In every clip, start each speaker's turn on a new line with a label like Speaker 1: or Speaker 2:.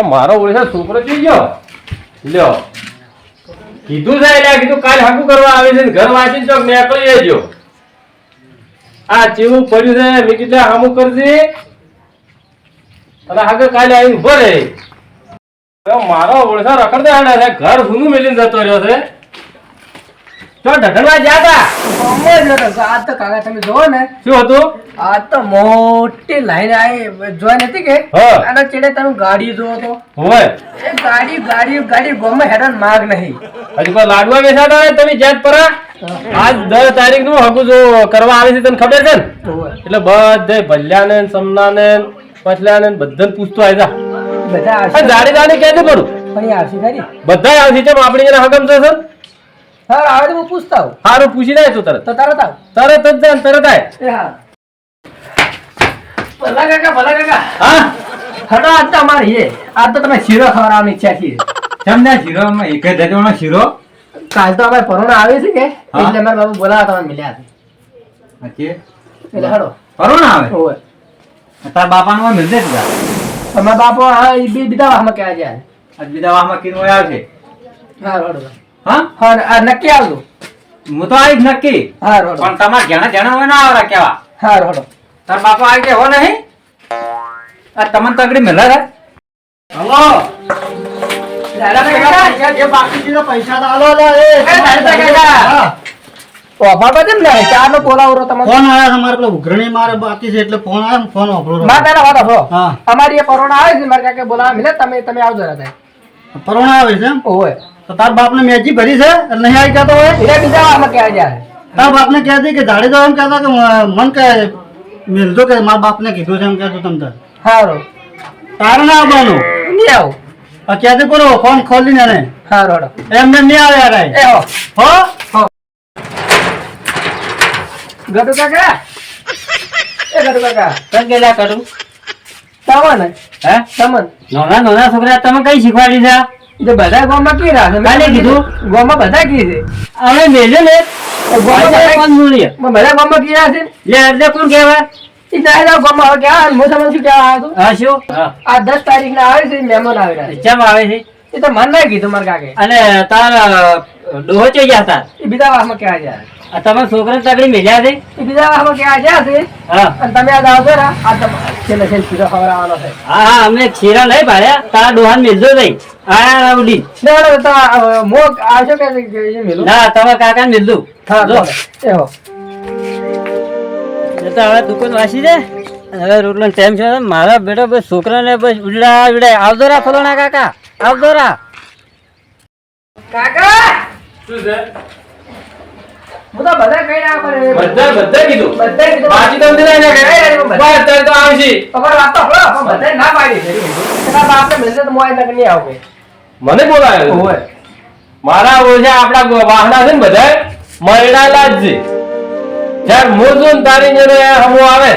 Speaker 1: મારો ઓળખા છોકરો થઈ ગયો લ્યો. કીધું છે એટલે કીધું, કાલ હાકું કરવા આવે છે ઘર વાંચીને ચોક નીકળી જજો. આ ચેવું પડ્યું છે, મેં કીધું હામું કરજે. અને આગળ કાલે આવીને ઊભો રહે. મારો ઓળખા રખડતા ઘર હુનું મેલીને જતો રહ્યો છે. તો? ઢઢણવા ગયા હતા
Speaker 2: આ તો કાકા તમે જોવો ને.
Speaker 1: શું હતું?
Speaker 2: આ તો મોટી લાઈન આવી જોઈ નથી કે?
Speaker 1: હા.
Speaker 2: ચેડે તમે ગાડી જોવો તો.
Speaker 1: હોય.
Speaker 2: એ ગાડી ગાડી ગાડી ગમે હેડન માર્ગ નહીં.
Speaker 1: હજુ કોઈ લાડવા બેસાતા હોય તમે જેત પર. આજ દસ તારીખનું હકુ જો કરવા આવે છે તને ખબર છે ને? એટલે બધે ભલ્યા ને સમના ને પછલા ને બધાને પૂછતો આવી જા
Speaker 2: બધા
Speaker 1: જાડી જાડી કહેજે પડું?
Speaker 2: પણ આવશે ખરી
Speaker 1: બધા આવશે છે આપણી એને હકમ છે ને?
Speaker 2: આવે તો હું પૂછતા
Speaker 1: હારું પૂછી લે તું તરત.
Speaker 2: તો તરત આવ.
Speaker 1: તરત જ જાય તરત આય.
Speaker 2: હા. ભલા કાકા ભલા કાકા.
Speaker 1: હા?
Speaker 2: હડો આજ તો અમારી એ. આજ તો તમે શીરો ખવડાવવાની ઈચ્છા છે
Speaker 3: તમને શીરોમાં એક જ જજવાનો શીરો?
Speaker 2: કાલ તો અમારે પરોણા આવે છે કે? એટલે અમારે બાબુ બોલાવા તમને મળ્યા છે.
Speaker 3: પછી
Speaker 2: એટલે હડો.
Speaker 3: પરોણા આવે?
Speaker 2: ઓય.
Speaker 3: તાર બાપાનું મિલજે જ
Speaker 2: અમારા બાપો હા એ બી બીજા વાહમાં ક્યાં જાય
Speaker 3: બીજા વાહમાં કીધું આવશે
Speaker 2: હા હડો.
Speaker 3: હા?
Speaker 2: હા નક્કી આવજો.
Speaker 3: હું તો આવીશ નક્કી.
Speaker 2: હા હડો
Speaker 3: પણ તમારે ઘણા જણા હોય ના આવરા કેવા?
Speaker 2: હા રોડો.
Speaker 3: તાર બાપા આવી કે હો નહીં આ તમને તગડી મેલા રે. હલો.
Speaker 2: ઓફર પર કેમ લે ચારનો બોલાવો તમારે.
Speaker 4: ફોન આયા તમારે ઉઘરણી મારે બાકી છે એટલે ફોન આયો ફોન વાપરો.
Speaker 2: માં પેલા વાત આપો.
Speaker 4: હા.
Speaker 2: અમારી એ પરોણા આવે છે મારે કાકે બોલાવા મિલે તમે તમે આવજો
Speaker 4: પરોણા આવે છે
Speaker 2: ઓય
Speaker 4: તો તાર બાપને મેજી ભરી છે? નહીં આવી જતો હોય?
Speaker 2: એટલે બીજા વાહમાં ક્યાં જાય
Speaker 4: તાર બાપને કહેતી કે જાડે એમ કહેતા કે મન કે મેલજો કે મારા બાપને કીધું છે એમ કહેતું તમને
Speaker 2: સારું
Speaker 4: તારે ના આવવાનું?
Speaker 2: નહીં આવું.
Speaker 4: આ કરો? ફોન ખોલીને
Speaker 2: ને સારું
Speaker 4: એમને નહીં આવે યાર.
Speaker 2: એ હો.
Speaker 4: હો?
Speaker 2: ગડુ કાકા? એ ગડુ કાકા.
Speaker 3: કઈ કરું
Speaker 2: તમન
Speaker 3: હે?
Speaker 2: તમન.
Speaker 3: નાના નાના છોકરા તમે કઈ શીખવાડી છે?
Speaker 2: જે બધા ગામમાં કી છે. મેં
Speaker 3: કાલે કીધું?
Speaker 2: ગામમાં બધા કી છે.
Speaker 3: હવે મેલ્યો લે
Speaker 2: ગામમાં બધા- ગામમાં કી છે
Speaker 3: લે એટલે કોણ કહેવાય?
Speaker 2: આવે છે મહેમાન આવી છે.
Speaker 3: ચમ આવે છે?
Speaker 2: એ તો મન ના કીધું મારા કાકે.
Speaker 3: અને તાર ડોહો ચઈ ગયા તાર
Speaker 2: એ બીજા વાહમાં ક્યાં જાય
Speaker 3: આ તમે છોકરા તકડી મેલ્યા છે?
Speaker 2: એ બીજા વાહમાં ક્યાં જાય છે?
Speaker 3: હા.
Speaker 2: અને તમે આ આવશો ને આ છેલ્લે છેલ્લે ખીરો ખવડાવવાનો છે.
Speaker 3: હા હા અમે ખીરા નહીં પાડ્યા. તારા ડોહાન મેલજો નહીં. આ ઉડી.
Speaker 2: ના, મો આવશો કે મેલું?
Speaker 3: ના તમારા કાકા મેલજો.
Speaker 2: હા
Speaker 3: જો. હવે દુકાન વાસી દે હવે રોટલો ટાઈમ છે. મારા બેટા બસ છોકરાને બસ ઉડા ઉડા આવતો રા ફલોણા કાકા. આવતો રા.
Speaker 2: કાકા!
Speaker 1: શું છે?
Speaker 2: હું તો બધા કઈ ના
Speaker 1: બધા બધા કીધું.
Speaker 2: બધા કીધું.
Speaker 1: તો નથી ગયા. બસ અત્યારે તો આવશે
Speaker 2: તમારી વાત તો હળો, પણ ના પાડી છે. બાપને મિલશે તો હું આ નહીં આવું
Speaker 1: મને બોલાયો. મારા ઓછા આપણા વાહડા છે ને બધા મળેલા જ છે. જ્યારે મોજું ને તારી જેને હમો આવે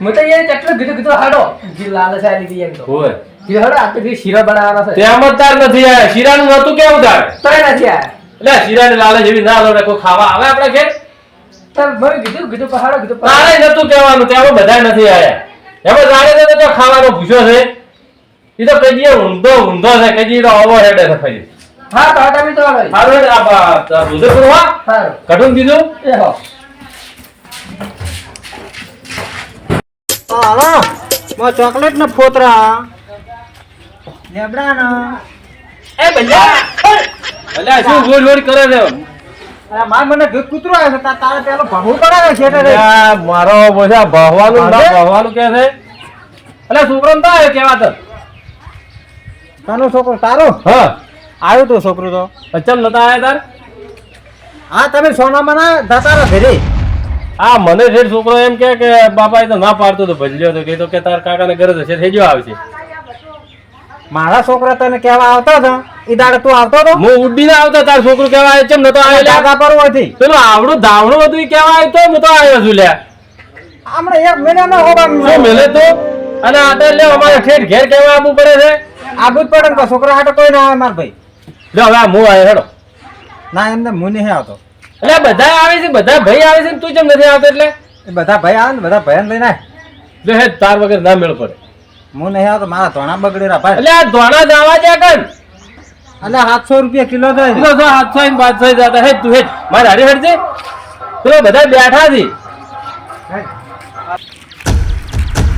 Speaker 2: હું તો એ ચટલો કીધું કીધું હાડો. જી લાલચ આ લીધી એમ તો.
Speaker 1: હોય
Speaker 2: કીધું હાડો આ તો શીરા બનાવવાના છે.
Speaker 1: તેમ જ તાર નથી આયા. શીરાનું નતું કેવું તાર?
Speaker 2: તોય નથી આયા.
Speaker 1: એટલે શીરાની લાલચ એવી ના લો કોઈ ખાવા આવે આપણે ઘેર?
Speaker 2: તો મેં કીધું કીધું પણ કીધું
Speaker 1: તારે નતું કહેવાનું તેમાં બધા નથી આયા. એમાં જાણે તો તો ખાવાનો ભૂસ્યો છે. એ તો કદી ઊંધો ઊંધો છે કદી તો ઓવર હેડે છે ફરી.
Speaker 2: હા તો તમે તો હાલો.
Speaker 1: હારું આ બા- રુદ્રપુર
Speaker 2: હારું.
Speaker 1: કઢું દીધું
Speaker 2: એ હો.
Speaker 4: હાલો માં ચોકલેટ ને ફોતરા. લેબડા ના
Speaker 1: એ ભલ્યા ભલ્યા શું ગોળ ગોળ કરે છે?
Speaker 4: માર મને દૂધ કૂતરો આવે છે તારે પેલો ભણવું પડે છે એટલે
Speaker 1: મારો બોધા ભહવાનું ના
Speaker 4: ભાવે?
Speaker 1: કે છે? એટલે છોકરો તો આવ્યો કેવા તો?
Speaker 4: તારો છોકરો તારો?
Speaker 1: હા.
Speaker 4: આવ્યો તો છોકરો તો.
Speaker 1: અચલ નતા આવ્યા તાર?
Speaker 4: હા તમે સોનામાં ના જતા રહો ઘરે.
Speaker 1: આ મને શેઠ છોકરો એમ કે કે બાપા એ તો ના પાડતો તો ભજલ્યો તો કીધું કે તાર કાકાને ગરજ હશે થઈ ગયો આવશે.
Speaker 4: મારા છોકરા તને કેવા આવતા હતા? એ દાડે તું આવતો હતો?
Speaker 1: હું ઉડીને આવતો તાર છોકરો કેવા આવ્યો ચમ નતો આવ્યો લ્યા?
Speaker 4: ટાકા પર હતી
Speaker 1: પેલું આવડું ધાવણું હતું એ કેવા આવ્યો તો હું તો આવ્યો છું લ્યા.
Speaker 4: આપણે એક મહિનામાં હોવા
Speaker 1: મેલે તો? અને આ તો લે અમારે ઠેઠ ઘેર કેવા આવવું પડે છે.
Speaker 4: આબુ જ પડે ને છોકરા હાટો કોઈ ના આવે માર ભાઈ.
Speaker 1: જો હવે હું આવ્યો હેડો.
Speaker 4: ના એમને હું નહીં આવતો.
Speaker 1: એટલે બધા આવે છે બધા ભાઈ આવે છે ને તું ચમ નથી આવતો એટલે?
Speaker 4: બધા ભાઈ આવે ને બધા ભાઈ લઈને
Speaker 1: જો હે તાર વગર ના મેળ પડે.
Speaker 2: હું નહીં આવતો મારા ધોણા બગડેલા ભાઈ.
Speaker 1: એટલે આ ધોણા દાવા જ્યાં કન
Speaker 2: એટલે સાતસો રૂપિયા કિલો થાય
Speaker 1: કિલો તો સાતસો ને પાંચસો જતા. હે તું હે મારે હારે હેડ છે પેલો બધા બેઠા છે.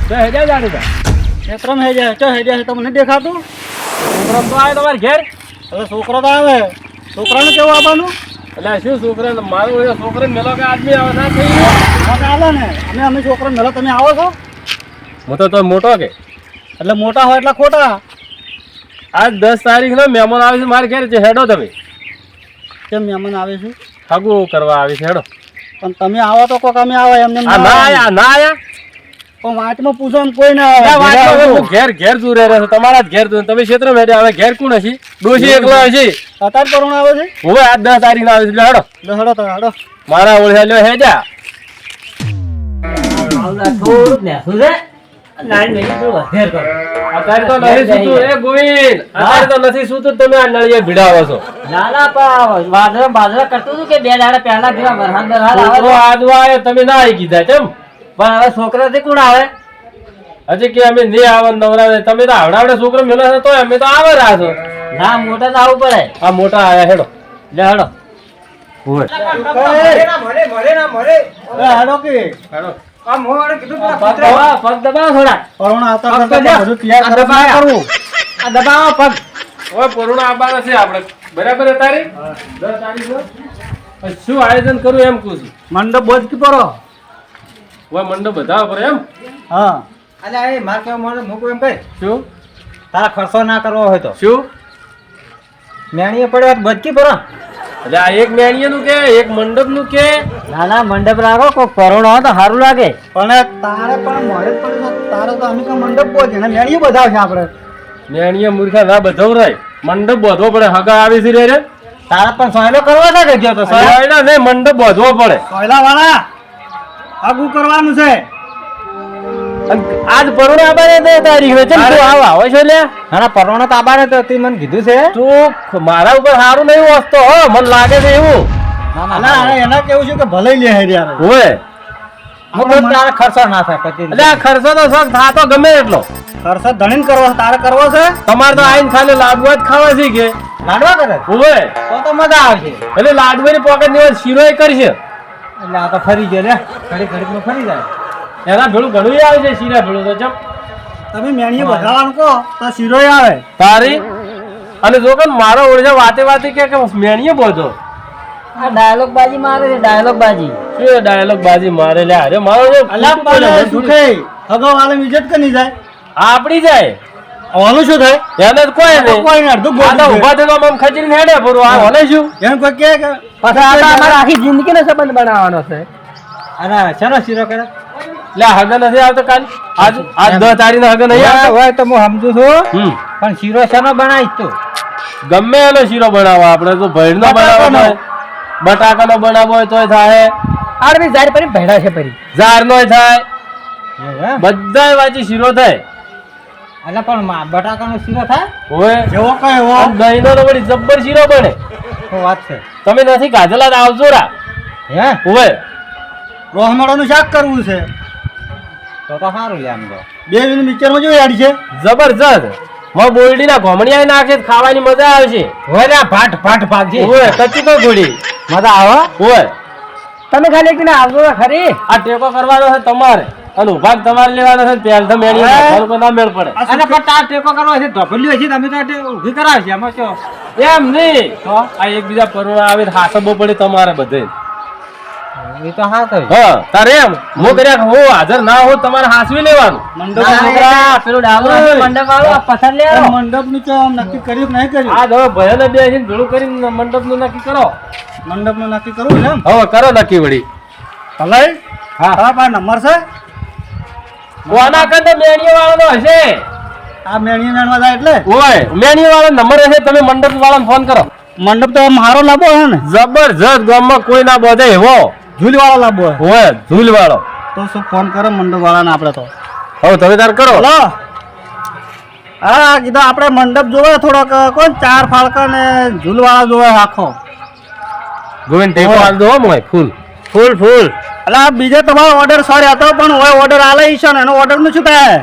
Speaker 1: તો હેડ્યા જાણે તા.
Speaker 4: ક્ષેત્રમ હે જાય ચો હે જાય તમને દેખાતું?
Speaker 1: છોકરો તો આવે તમારે ઘેર?
Speaker 4: એટલે છોકરો તો આવે. છોકરાને કેવું આપવાનું
Speaker 1: એટલે શું છોકરા? મારું ઓલો છોકરાને મેલો કે આદમી આવે ના થઈ ગયો.
Speaker 4: આલે ને. અમે અમે છોકરો મેળો તમે આવો છો?
Speaker 1: હું તો તો મોટો કે.
Speaker 4: એટલે મોટા હોય એટલે ખોટા.
Speaker 1: આજ દસ તારીખ નો મહેમાન આવે છે મારે ઘેર છે હેડો તમે.
Speaker 4: કેમ મહેમાન આવે છે?
Speaker 1: હગું કરવા આવે છે હેડો.
Speaker 4: પણ તમે આવો તો કોક અમે આવો એમને
Speaker 1: ના આયા ના આયા?
Speaker 4: પણ વાંચમાં પૂછો ને કોઈ ના આવે. ઘરે.
Speaker 1: હું ઘેર ઘેર દૂર રહે છે તમારા જ ઘેર દૂર તમે ક્ષેત્ર મેળે આવે ઘેર કોણ હશે? ડોશી એકલો હશે.
Speaker 4: અત્યારે કરોણ આવે છે?
Speaker 1: હવે આજ દસ તારીખ ના આવે છે હેડો.
Speaker 4: હેડો તો હેડો.
Speaker 1: મારા ઓળખ્યા લ્યો હેજા
Speaker 3: થોડુંક નેસું છે. લાઈન મેલી થોડું વધેર કરો.
Speaker 1: અત્યારે તો નથી સૂતું. એ ગોવિંદ અત્યારે તો નથી સૂતું. તમે આ નળિયે ભીડાવો છો.
Speaker 3: ના ના પણ વાદળા બાદળા કરતું હતું કે બે દાડા પહેલા જેવા વરસાદ બરસાદ આવે?
Speaker 1: છોકરો
Speaker 3: છે.
Speaker 1: તમે ના આવી કીધા કેમ?
Speaker 3: પણ હવે છોકરાથી કોણ આવે?
Speaker 1: હજી કે અમે નહીં આવવા નવરા તમે તો આવડાવડે છોકરો મેલો છો તો અમે તો આવે રહ્યા છો.
Speaker 3: ના મોટા તો આવવું પડે.
Speaker 1: આ મોટા આયા હેડો.
Speaker 3: લે હેડો.
Speaker 4: હડો કે.
Speaker 1: હેડો. શું આયોજન કરું એમ છું.
Speaker 4: મંડપ બોજ કી પરો?
Speaker 1: મંડપ બધા પડે એમ?
Speaker 4: હા.
Speaker 2: અલ્યા એ માર કેવા મને મૂકું એમ કઈ?
Speaker 1: શું?
Speaker 2: તારા ખર્ચો ના કરવો હોય તો.
Speaker 1: શું?
Speaker 2: મેણીએ પડ્યો તો બચકી પડો
Speaker 1: એટલે આ એક મેણીયનું કે એક મંડપનું કે?
Speaker 3: ના ના મંડપ રાખો કોઈ પરોણો હોય તો સારું લાગે.
Speaker 4: પણ તારે પણ મળે પણ તારે તો અમે મંડપ બોજ એને મેણીએ બધાવશે આપણે.
Speaker 1: મેણીએ મૂર્ખા ના બધવરાય મંડપ બાંધવો પડે હગા આવી છે રે રે.
Speaker 2: તારા પણ સોયલો કરવો છે કે ગયો તો સોયલો?
Speaker 1: નહીં મંડપ બાંધવો પડે.
Speaker 4: સોયલા વાળા આગું કરવાનું છે.
Speaker 1: આજ પરુણા આવવાને દે તારીખ હવે ચમ તું આવ આવે છે લે.
Speaker 2: ના પરોણા તો આબાને તો તે મને કીધું છે.
Speaker 1: તું મારા ઉપર સારું નહીં વસતો હો મને લાગે છે એવું.
Speaker 2: ના
Speaker 4: ના એના કેવું છે કે ભલે લે હે યાર.
Speaker 2: ઓય. તારા ખર્ચો ના થાય
Speaker 1: એટલે આ ખર્ચો તો શોખ થાતો ગમે એટલો.
Speaker 4: ખર્ચો ધણીને કરવો તારે કરવો છે?
Speaker 1: તમારે તો આઈને ખાલી લાડવા જ ખાવા છે કે?
Speaker 2: લાડવા કરે?
Speaker 1: હોય
Speaker 2: તો તો મજા આવશે.
Speaker 1: એટલે લાડવાની પોકેટની શીરો કરશે.
Speaker 2: એટલે આ તો ફરી ગયો લે. ઘડી ઘડીમાં ફરી જાય.
Speaker 1: એના ભેળું ઘણું આવે છે શીરા ભેળું તો ચમ.
Speaker 4: તમે મેણીએ બધાવાનું કહો તો શીરો આવે.
Speaker 1: તારી? અને જો કે મારો ઓળજા વાતે વાતે કે કે મેણીએ બોધો.
Speaker 3: આ ડાયલોગ બાજી મારે છે ડાયલોગ બાજી.
Speaker 1: શું ડાયલોગ બાજી મારે લે? અરે મારો જો
Speaker 4: અલ્યા
Speaker 1: ખોટું બોલે,
Speaker 4: સુખે હગો વાલે ઇજ્જત કે નહીં જાય.
Speaker 1: આ આપડી જાય.
Speaker 4: ઓલું શું થાય?
Speaker 1: એને કોઈ નહીં.
Speaker 4: કોઈ નહીં અડધું ગોતા
Speaker 1: ઊભા થઈને આમ ખચીને હેડે પૂરું આ ઓલે શું?
Speaker 4: એમ કોઈ કે
Speaker 2: પાછા આ અમારે આખી જિંદગીનો સંબંધ બનાવવાનો છે. અરે શેનો શીરો કરે
Speaker 1: લે હગન નથી આવતો કાલ? આજ આજ દસ તારીખ હગન નહીં આવતો?
Speaker 2: હોય તો હું સમજુ છું. પણ શીરો શેનો બનાવીશ તો?
Speaker 1: ગમે એનો શીરો બનાવો આપણે તો ભેળનો બનાવો
Speaker 2: બટાકાનો.
Speaker 1: હોય. બટાકાનો બનાવવો હોય તોય થાય.
Speaker 2: આડમી જાર પરી ભેડા છે પરી.
Speaker 1: ઝારનોય થાય.
Speaker 2: એટલે
Speaker 1: બધાય વાંચી શીરો થાય.
Speaker 2: પણ મા- બટાકાનો શીરો થાય?
Speaker 1: હોય.
Speaker 4: જેવો કઈ એવો.
Speaker 1: દહીંનો તો વળી જબ્બર શીરો બને.
Speaker 2: વાત છે.
Speaker 1: તમે નથી ગાજલા આવજો રા.
Speaker 2: હે?
Speaker 1: હોય.
Speaker 4: રોહમડાનું શાક કરવું છે.
Speaker 2: તો તો સારું લે આમ તો.
Speaker 4: બે મિનિટ પિક્ચરમાં જોઈ આડી છે?
Speaker 1: જબરજસ્ત. માં બોરડીના ઘોમણિયા નાખે તો ખાવાની મજા આવશે
Speaker 2: હોય ને ભાટ ભાટ ભાગજે.
Speaker 1: હોય કચ્ચી તો ઘોડી
Speaker 2: મજા આવે
Speaker 1: હોય
Speaker 2: તમે ખાલી એકને આવજો ખરી.
Speaker 1: આ ટેકો કરવાનો છે તમારે. અને ઉભાગ તમારે લેવાનો છે. પહેલ તો મેળી ના મેળ પડે.
Speaker 2: અને પણ તાર ટેકો કરવો છે. ધોપલ્યું છે. તમે તો ઊભી કરાવશે એમાં શું?
Speaker 1: એમ નહીં. આ એકબીજા પરુણા આવે તો હાસબો પડે તમારે બધે.
Speaker 2: એ તો હા થયું.
Speaker 1: હા તારે એમ હું કર્યા હું હાજર ના હોઉં તમારે હાસવી લેવાનું.
Speaker 4: મંડપ
Speaker 3: છોકરા, પેલું ડાબરું મંડપ વાળું, આ લે આવો.
Speaker 4: મંડપનું તો નક્કી કર્યું નહીં કર્યું?
Speaker 1: આ હવે ભયને બે ભેળું કરીને મંડપનું નક્કી કરો.
Speaker 4: મંડપનું નક્કી
Speaker 1: હવે કરો નક્કી વળી.
Speaker 4: ભલાઈ હા. હા પા નંબર છે?
Speaker 1: કોના કરતા મેણીઓ વાળાનો હશે.
Speaker 4: આ જાણવા જાય એટલે?
Speaker 1: ઓય મેણીઓ વાળો નંબર હશે તમે મંડપ વાળાને ફોન કરો.
Speaker 4: મંડપ તો મારો ના હે ને?
Speaker 1: જબરજસ્ત ગામમાં કોઈ ના બોધે એવો
Speaker 4: ઝૂલ વાળો લાવવો
Speaker 1: હોય ઝૂલવાળો
Speaker 4: તો શું ફોન કરો મંડપ વાળાને આપણે તો?
Speaker 1: હવે તમે તાર કરો.
Speaker 4: હલો. હા કીધું આપણે મંડપ જોવે થોડોક. કોણ? ચાર ફાળકા ને ઝૂલવાળા જોવે આખો.
Speaker 1: ગોવિંદ ટેપો આલ દો મોય ફૂલ.
Speaker 3: ફૂલ ફૂલ.
Speaker 4: આ બીજે તમારો ઓર્ડર સોરી હતો પણ હોય ઓર્ડર આલે છે ને એનો ઓર્ડરનું શું થાય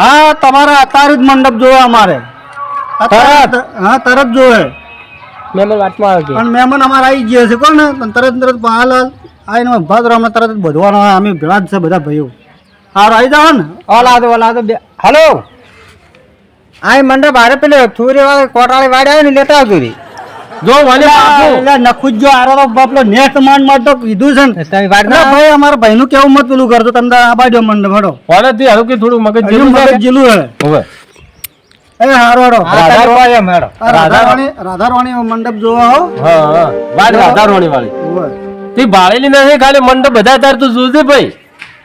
Speaker 4: હા તમારે અત્યારે જ મંડપ જોવે અમારે. હા તરત જોવે.
Speaker 5: મહેમાન વાતમાં આવે
Speaker 4: પણ મહેમાન અમારે આવી ગયા છે કોણ? પણ તરત તરત હાલ હાલ આવીને ઊભા તો અમે તરત જ બધવાનો અમે ભેળા જ છે બધા ભાઈઓ. હાર આવી જાઓ ને.
Speaker 5: ઓલા તો ઓલા તો હલો. આ મંડપ હારે પેલે થુરી વાળે કોટાળી વાડે આવે ને લેતા આવજો રી.
Speaker 1: જો વાલે
Speaker 4: એટલે નખું જો આરો તો બાપલો નેક્સ્ટ માંડમાં તો કીધું છે ને.
Speaker 5: તમે વાડ
Speaker 4: એટલે ભાઈ અમારા ભાઈનું કેવું મત પેલું કરતો તમને આ બાજુ મંડપ હડો.
Speaker 1: કોલેજથી હારું કે થોડું મગજ
Speaker 4: હજુ મગજ જીલું હે.
Speaker 1: હવે.
Speaker 4: એ
Speaker 5: મેળો
Speaker 4: રાધારાણી રાધારાણી. મંડપ જોવા હો
Speaker 1: હા હા. વાત રાધારોણી વાળી તે બાળેલી નથી ખાલી મંડપ બધા તાર તું જોજે ભાઈ.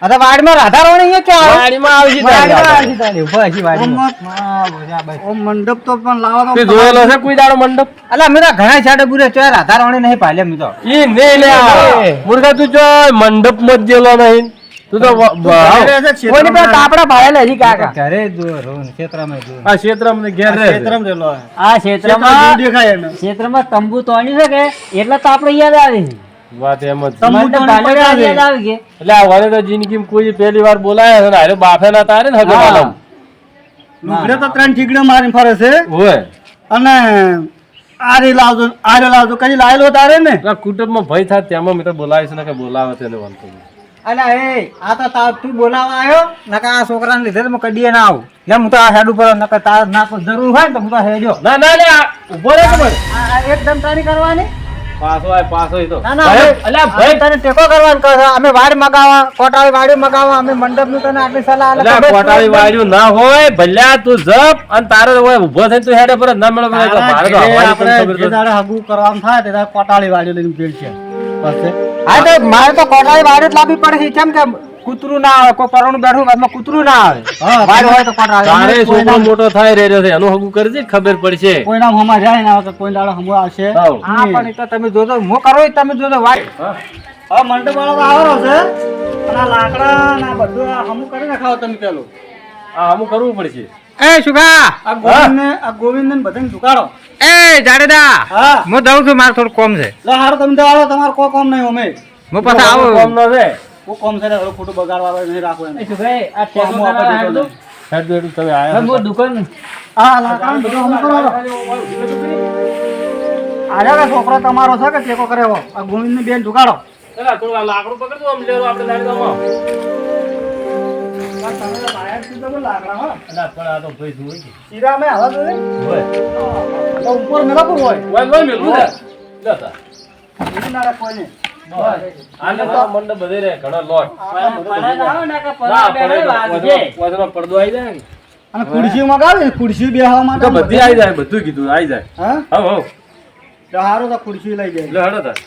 Speaker 5: અરે વાડમાં રાધા રોણી અહીંયા ક્યાં
Speaker 1: વાડીમાં આવશે તારી
Speaker 5: વાડમાં
Speaker 1: રાધા.
Speaker 5: આવશે તારી, ઊભા હજી વાડીમાં.
Speaker 4: ઓ મંડપ તો પણ લાવો
Speaker 1: તે જોયેલો છે કોઈ દાડો મંડપ?
Speaker 5: અલા અમે તો ઘણા છાડે બુરે ચોય રાધા રોણી નહીં પાલ્યા મેં તો.
Speaker 1: ઈ ને લે. મુર્ગા તું જો મંડપ મત જેલો નહીં. તું તો
Speaker 5: પાસે
Speaker 4: ક્ષેત્રમાં.
Speaker 5: કાપડા પાડેલા હજી કાકા.
Speaker 3: ઘરે જો રોન ક્ષેત્રમાં જો
Speaker 1: આ ક્ષેત્રમાં ઘેર રહે
Speaker 4: ક્ષેત્રમાં રહેલો
Speaker 3: આ
Speaker 4: ક્ષેત્રમાં દેખાય એને.
Speaker 3: ક્ષેત્રમાં તંબુ તોડ્યું છે કે? એટલે તો આપણે યાદ આવે છે.
Speaker 1: વાત એમ જ
Speaker 4: તંબુ
Speaker 3: તો. યાદ આવે કે?
Speaker 1: એટલે આ વારે તો જિંદગીમાં કોઈ પહેલી વાર બોલાયા છે ને હારે બાફે ના તારે ને હગો
Speaker 3: હા.
Speaker 1: વાલમ.
Speaker 4: લુગડે તો ત્રણ ઠીકડે મારીને ફરે છે.
Speaker 1: હોય.
Speaker 4: અને આરે લાવજો આરે લાવજો કઈ લાયેલો તારે ને?
Speaker 1: કુટુંબમાં ભય થાય તેમાં મિત્ર બોલાવે છે ને કે બોલાવે છે ને વાંધો નહીં.
Speaker 5: અલા એ આ તો તાર તું બોલાવા આવ્યો? નકા આ છોકરાને લીધે તો કડીએ ના આવું. લે હું તો આ હેડ ઉપર નકર તાર ના જરૂર હોય તો હું તો હેડ્યો.
Speaker 1: ના ના લે ઊભો રે
Speaker 5: તો એકદમ તારી કરવાની?
Speaker 1: પાછો આય પાછો તો.
Speaker 5: ના ના
Speaker 1: ભાઈ,
Speaker 5: અમે-
Speaker 1: અલ્યા
Speaker 5: અમે
Speaker 1: ભાઈ
Speaker 5: તને ટેકો કરવાનું કહે અમે વાડ મગાવા કોટાળી વાડી મગાવા અમે મંડપનું તને આટલી સલાહ બસ
Speaker 1: કોટાળી વાળ્યું ના હોય ભલ્યા તું જપ અને તારે હોય ઊભો થઈને તું હેડે પર ના મળે તો
Speaker 4: આપણે જે દાડે હગું કરવાનું થાય તે કોટાળી વાડી લઈને ભેળ છે.
Speaker 5: હા તો મારે તો કોટાળી બહાર જ લાવવી પડે કેમ કે કૂતરું ના આવે કોઈ પરણું બેઠું બાદમાં કૂતરું ના આવે. બહાર હોય તો કોટાળી
Speaker 1: તારે છોકરો મોટો થાય રે રહ્યો છે. એનું હગું કરજે ખબર પડશે.
Speaker 4: કોઈના હમા જાય ના આવે તો કોઈ દાડો હમો આવશે.
Speaker 5: હા. પણ તો તમે જોજો હું કરો તમે જોજો વાડ
Speaker 4: હા. મંડપ વાળો તો છે. અને આ લાકડા ના બધું હમું કરી નાખાવ તમે પેલું.
Speaker 1: આ અમુક કરવું પડશે.
Speaker 5: એ સુગા
Speaker 4: આ ગોવિંદ ને આ ગોવિંદ ને બધાને ઝુકાડો
Speaker 5: એ જાડેદા!
Speaker 4: હા.
Speaker 5: હું દઉં છું મારે થોડું કોમ છે.
Speaker 4: લે હારું તમે તો આવો તમારે કોઈ કોમ નહીં અમે.
Speaker 5: હું પાછા
Speaker 1: કોમ
Speaker 5: આવું.
Speaker 1: નો છે.
Speaker 4: કોઈ કોમ છે હવે ખોટું બગાડવા નહીં રાખો એને.
Speaker 3: એ આ ટેકો.
Speaker 1: હેડ દો તમે આયા
Speaker 3: હું દુકાન
Speaker 4: આ લાકડા બધું હમ કરો. આજા કે છોકરો તમારો છે કે ટેકો કરેવો આ ગોવિંદ ને બેન ઝુકાડો
Speaker 1: લાકડું પકડજો આમ લેરો આપણે દાડીમાં.
Speaker 4: લાકડા
Speaker 1: મંડપ બધે ઘણો લોટ. પડદો આવી જાય ને.
Speaker 4: અને ખુરશી મગાવી ખુરશી બેહવા માટે
Speaker 1: બધી આવી જાય બધું કીધું આવી જાય
Speaker 4: હા
Speaker 1: હવ હવ
Speaker 4: હારું તો ખુરશી લઈ જાય
Speaker 1: હેડો તાર